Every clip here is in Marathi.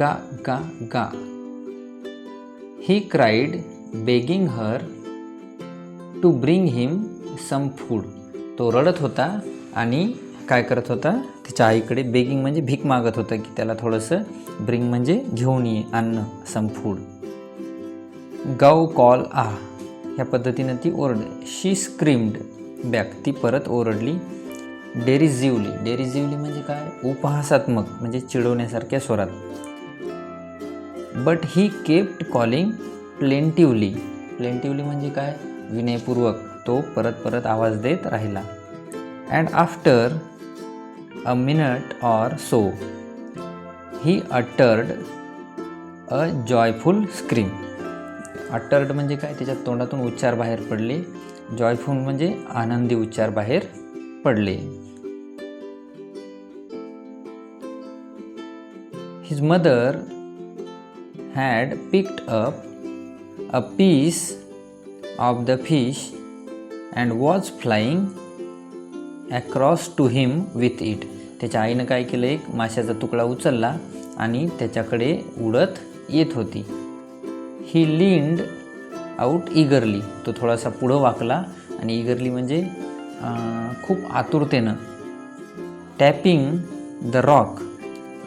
गा गा गा. He cried begging her to bring him some food तो रडत होता आणि काय करत होता? तिच्या आईकडे बेगिंग म्हणजे भीक मागत होता की त्याला थोडंसं ब्रिंग म्हणजे घेऊन ये अन्न सम फूड गाव कॉल आ. ह्या पद्धतीनं ती ओरड. शी स्क्रीम्ड बॅक ती परत ओरडली. डेरिझिवली डेरिझिवली म्हणजे काय? उपहासात्मक म्हणजे चिडवण्यासारख्या स्वरात. But he kept calling plaintively plaintively म्हणजे काय? विनयपूर्वक. तो परत परत आवाज देत राहिला. And after a minute or so he uttered a joyful scream uttered म्हणजे काय? त्याच्या तोंडातून उच्चार बाहेर पडले. जॉयफुल म्हणजे आनंदी उच्चार बाहेर पडले. His mother had picked up a piece of the fish and was flying across to him with it. त्याच्या आईनं काय केलं? एक माशाचा तुकडा उचलला आणि त्याच्याकडे उडत येत होती. ही लिंड आऊट इगरली तो थोडासा पुढं वाकला आणि इगरली म्हणजे खूप आतुरतेनं tapping the rock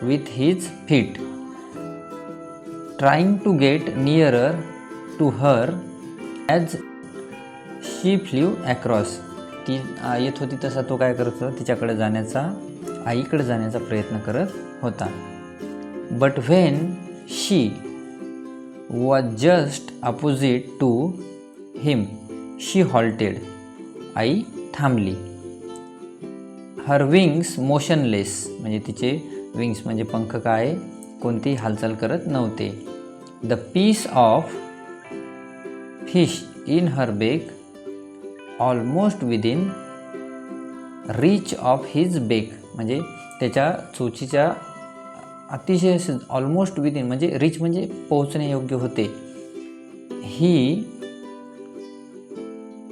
with his feet trying to get nearer to her as she flew across. ती येत होती तसा तो काय करत होता? तिच्याकडे जाण्याचा आईकडे जाण्याचा प्रयत्न करत होता. But when she was just opposite to him she halted आई थांबली. हर विंग्स मोशनलेस म्हणजे तिचे विंग्स म्हणजे पंख काय कोणतीही हालचाल करत नव्हते. The piece of fish in her beak almost within reach of his beak म्हणजे त्याच्या चोचीच्या अतिशय ऑलमोस्ट विदिन म्हणजे रिच म्हणजे पोहोचणे योग्य होते. He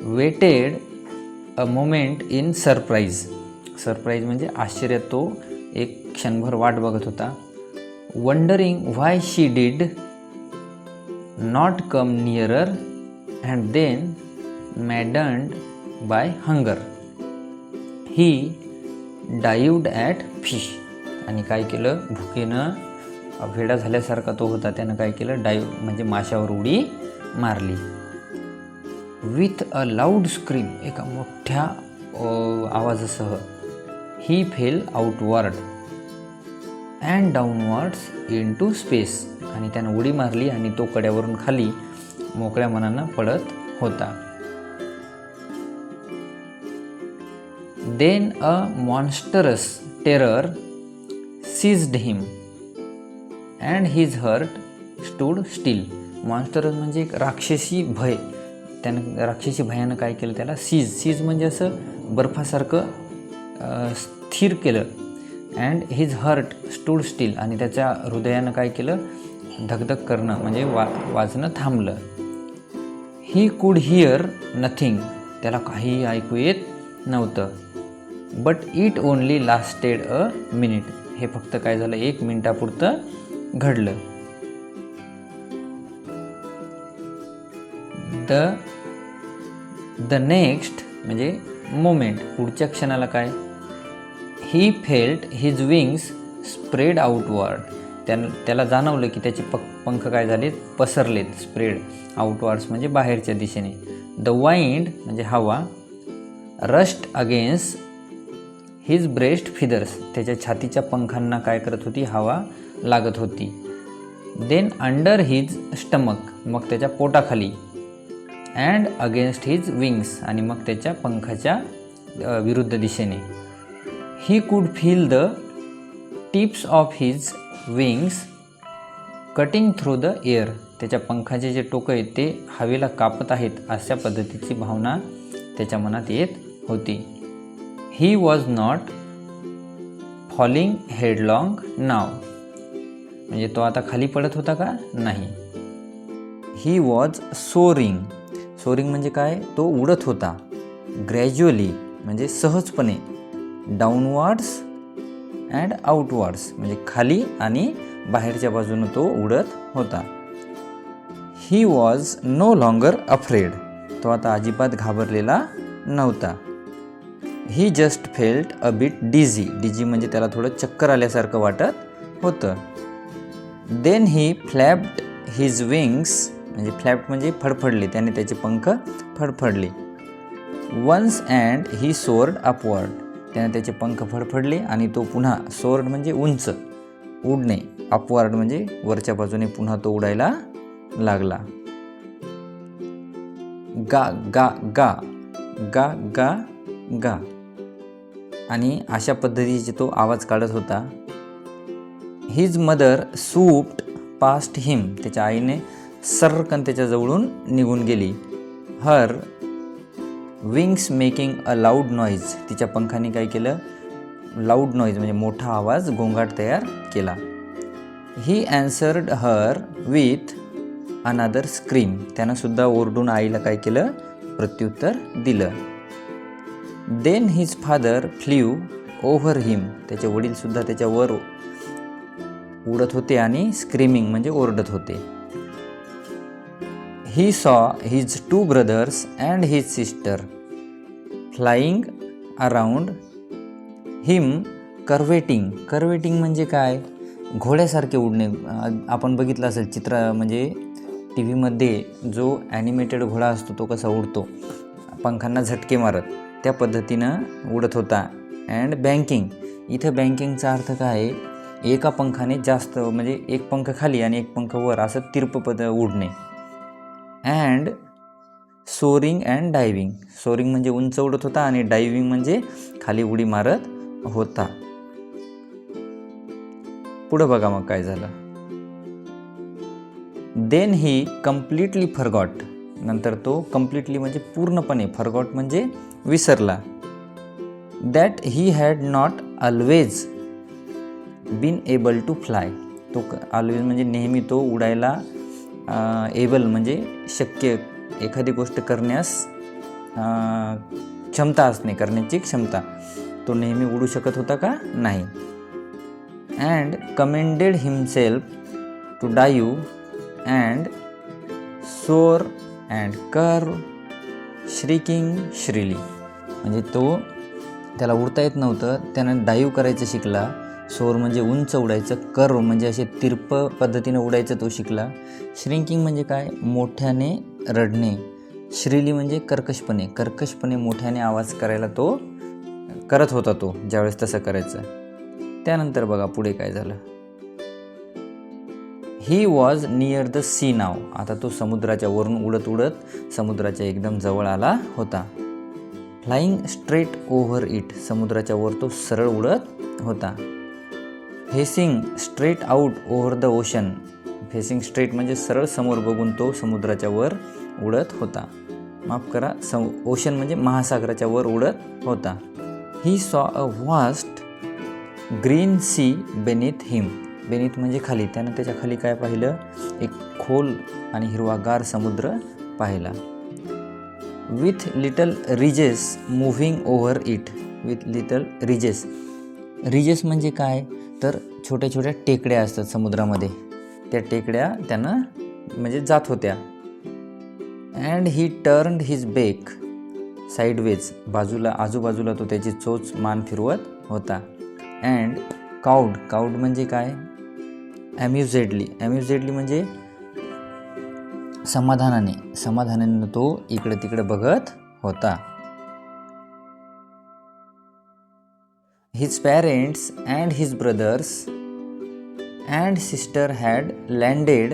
waited a moment in surprise surprise म्हणजे आश्चर्य तो एक क्षणभर वाट बघत होता. Wondering why she did not come nearer and then maddened by hunger he dived at fish आणि काय केलं? भुकेनं वेडा झाल्यासारखा तो होता. त्यानं काय केलं? डाईव म्हणजे माशावर उडी मारली. विथ अ लाऊड स्क्रीम एका मोठ्या आवाजासह he fell outward and downwards into space आणि त्यानं उडी मारली आणि तो कड्यावरून खाली मोकळ्या मनानं पडत होता. Then a monstrous terror seized him and his heart stood still monstrous म्हणजे एक राक्षसी भय. त्यानं राक्षसी भयानं काय केलं त्याला? सीज सीज म्हणजे असं बर्फासारखं स्थिर केलं. And his heart stood still आणि त्याच्या हृदयानं काय केलं? धगधग करणं म्हणजे वा वाजणं थांबलं. ही कुड हिअर नथिंग त्याला काहीही ऐकू येत नव्हतं. But it only lasted a minute हे फक्त काय झालं? एक मिनिटापुरतं घडलं. द द नेक्स्ट म्हणजे मोमेंट पुढच्या क्षणाला काय? He felt his wings spread outward त्यान त्याला जाणवलं की त्याचे पक पंख काय झालेत? पसरलेत स्प्रेड आउटवर्ड्स म्हणजे बाहेरच्या दिशेने. द वाइंड म्हणजे हवा rushed against his breast feathers त्याच्या छातीच्या पंखांना काय करत होती? हवा लागत होती. देन अंडर हिज स्टमक मग त्याच्या पोटाखाली. अँड अगेन्स्ट हिज विंग्स आणि मग त्याच्या पंखाच्या विरुद्ध दिशेने. He could feel the tips of his wings cutting through the air त्याच्या पंखाचे जे टोकं आहेत ते हवेला कापत आहेत अशा पद्धतीची भावना त्याच्या मनात येत होती. He was not falling headlong now म्हणजे तो आता खाली पडत होता का? नाही. ही वॉज सोरिंग सोरिंग म्हणजे काय? तो उडत होता. ग्रॅज्युअली म्हणजे सहजपणे. डाऊनवर्ड्स अँड आउटवर्ड्स म्हणजे खाली आणि बाहेरच्या बाजूनं तो उडत होता. He was no longer afraid तो आता अजिबात घाबरलेला नव्हता. He just felt a bit dizzy dizzy म्हणजे त्याला थोडं चक्कर आल्यासारखं वाटत होतं. Then he flapped his wings म्हणजे फ्लॅप्ट म्हणजे फडफडले. त्याने त्याचे पंख फडफडले. Once and he soared upward त्याने त्याचे पंख फडफडले आणि तो पुन्हा सोर्ड म्हणजे उंच उडणे अपवार्ड म्हणजे वरच्या बाजूने पुन्हा तो उडायला लागला. गा गा गा गा गा गा. आणि अशा पद्धतीचे तो आवाज काढत होता. His mother swooped past him त्याच्या आईने सर्रकन त्याच्याजवळून निघून गेली. Her wings making a loud noise तिच्या पंखाने काय केलं? लाऊड नॉईज म्हणजे मोठा आवाज गोंगाट तयार केला. ही अँसर्ड हर विथ अनादर स्क्रीम त्यानं सुद्धा ओरडून आईला काय केलं? प्रत्युत्तर दिलं. Then his father flew over him त्याचे वडीलसुद्धा त्याच्यावर उडत होते आणि स्क्रीमिंग म्हणजे ओरडत होते. He saw his two brothers and his sister flying around him curveting curveting म्हणजे काय? घोड्यासारखे उडणे. आपण बघितलं असेल चित्र म्हणजे टी व्हीमध्ये जो ॲनिमेटेड घोडा असतो तो कसा उडतो. पंखांना झटके मारत. त्या पद्धतीनं उडत होता. अँड बँकिंग इथं बँकिंगचा अर्थ काय आहे? एका पंखाने जास्त म्हणजे एक पंख खाली आणि एक पंख वर असं तिरप पद उडणे. And soaring and diving soaring म्हणजे उंच उडत होता आणि डायविंग म्हणजे खाली उडी मारत होता. पुढं बघा मग काय झालं. देन ही कम्प्लिटली फरगॉट नंतर तो कम्प्लिटली म्हणजे पूर्णपणे फरगॉट म्हणजे विसरला. That he had not always been able to fly तो ऑलवेज म्हणजे नेहमी तो उडायला एबल म्हणजे शक्य एखादी गोष्ट करण्यास क्षमता असणे करण्याची क्षमता. तो नेहमी उडू शकत होता का? नाही. And commended himself to dive and soar and curve shrieking shrilly म्हणजे तो त्याला उडता येत नव्हतं. त्यानं डाईव्ह करायचं शिकला. सोर म्हणजे उंच उडायचं कर्व म्हणजे असे तिरप पद्धतीने उडायचं तो शिकला. श्रिंकिंग म्हणजे काय? मोठ्याने रडणे. श्रीली म्हणजे कर्कशपणे. कर्कशपणे मोठ्याने आवाज करायला तो करत होता तो ज्यावेळेस तसं करायचं. त्यानंतर बघा पुढे काय झालं. He was near the sea now आता तो समुद्राच्या वरून उडत उडत समुद्राच्या एकदम जवळ आला होता. फ्लाईंग स्ट्रेट ओव्हर इट समुद्राच्या वर तो सरळ उडत होता. Facing straight out over the ocean facing straight म्हणजे सरळ समोर बघून तो समुद्राच्या वर उडत होता. माफ करा सम ओशन म्हणजे महासागराच्या वर उडत होता. He saw a vast green sea beneath him beneath म्हणजे खाली. त्यानं त्याच्याखाली काय पाहिलं? एक खोल आणि हिरवागार समुद्र पाहिला. With little ridges moving over it with little ridges ridges म्हणजे काय? तर छोट्या छोट्या टेकड्या असतात समुद्रामध्ये. त्या टेकड्या त्यांना म्हणजे जात होत्या. And he turn his beak sideways बाजूला आजूबाजूला तो त्याची चोच मान फिरवत होता. अँड काउड काउड म्हणजे काय? ॲम्युझेडली ॲम्युझेडली म्हणजे समाधानाने. समाधानाने तो इकडे तिकडे बघत होता. His parents and his brothers and sister had landed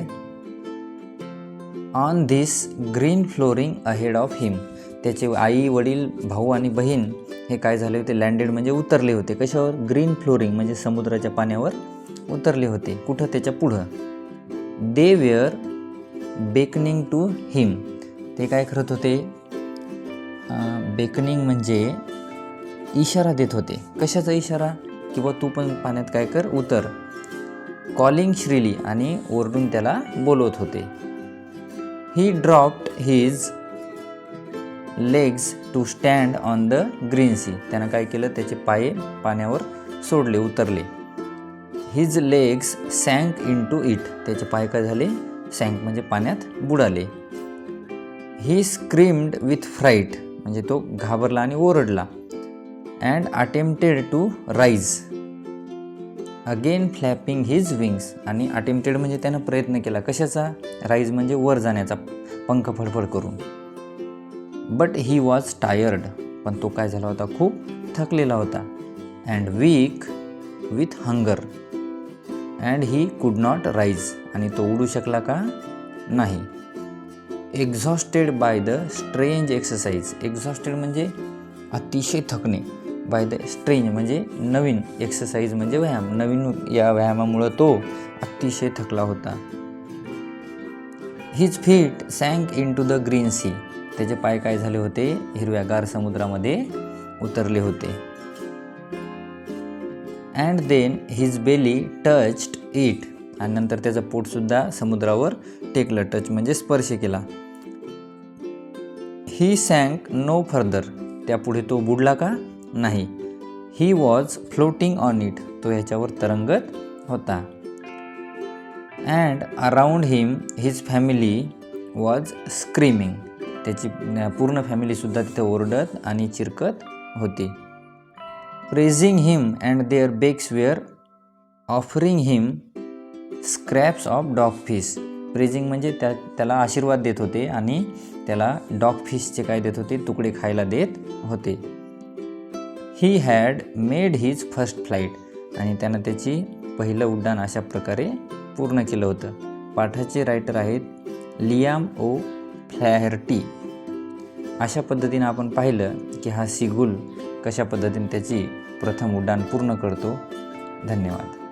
on this green flooring ahead of him त्याचे आई वडील भाऊ आणि बहीण हे काय झाले होते? लँडेड म्हणजे उतरले होते. कशावर? ग्रीन फ्लोरिंग म्हणजे समुद्राच्या पाण्यावर उतरले होते. कुठं? त्याच्या पुढं. They were beckoning to him ते काय करत होते? बेकनिंग म्हणजे इशारा देत होते. कशाचा इशारा? किंवा तू पण पाण्यात काय कर? उतर. कॉलिंग श्रीली आणि ओरडून त्याला बोलवत होते. He dropped his legs to stand on the green sea त्यानं काय केलं? त्याचे पाय पाण्यावर सोडले उतरले. His legs sank into it त्याचे पाय काय झाले? सँक म्हणजे पाण्यात बुडाले. ही स्क्रीम्ड विथ फ्राईट म्हणजे तो घाबरला आणि ओरडला. And attempted to rise again flapping his wings आणि अटेम्प्टेड म्हणजे त्यानं प्रयत्न केला. कशाचा? राईज म्हणजे वर जाण्याचा. पंख फडफड करून. बट ही वॉज टायर्ड पण तो काय झाला होता? खूप थकलेला होता. And weak with hunger and he could not rise आणि तो उडू शकला का? नाही. Exhausted by the strange exercise exhausted म्हणजे अतिशय थकणे. बाय द स्ट्रेंज म्हणजे नवीन एक्सरसाइज म्हणजे व्यायाम. नवीन या व्यायामामुळं तो अतिशय थकला होता. His feet sank into the green sea त्याचे पाय काय झाले होते? हिरव्यागार समुद्रामध्ये उतरले होते. And then his belly touched it आणि नंतर त्याचं पोटसुद्धा समुद्रावर टेकलं. टच म्हणजे स्पर्श केला. ही सँक नो फर्दर त्यापुढे तो बुडला का? नाही. He was floating on it तो ह्याच्यावर तरंगत होता. And around him his family was screaming त्याची पूर्ण फॅमिलीसुद्धा तिथे ओरडत आणि चिरकत होती. Praising him and their beaks were offering him scraps of dogfish praising म्हणजे त्या त्याला आशीर्वाद देत होते आणि त्याला डॉग फिशचे काय देत होते? तुकडे खायला देत होते. He had made his first flight आणि त्यानं त्याची पहिलं उड्डाण अशा प्रकारे पूर्ण केलं होतं. पाठाचे रायटर आहेत लियाम ओ फ्लॅहर्टी अशा पद्धतीनं आपण पाहिलं की हा सिगुल कशा पद्धतीने त्याची प्रथम उड्डाण पूर्ण करतो. धन्यवाद.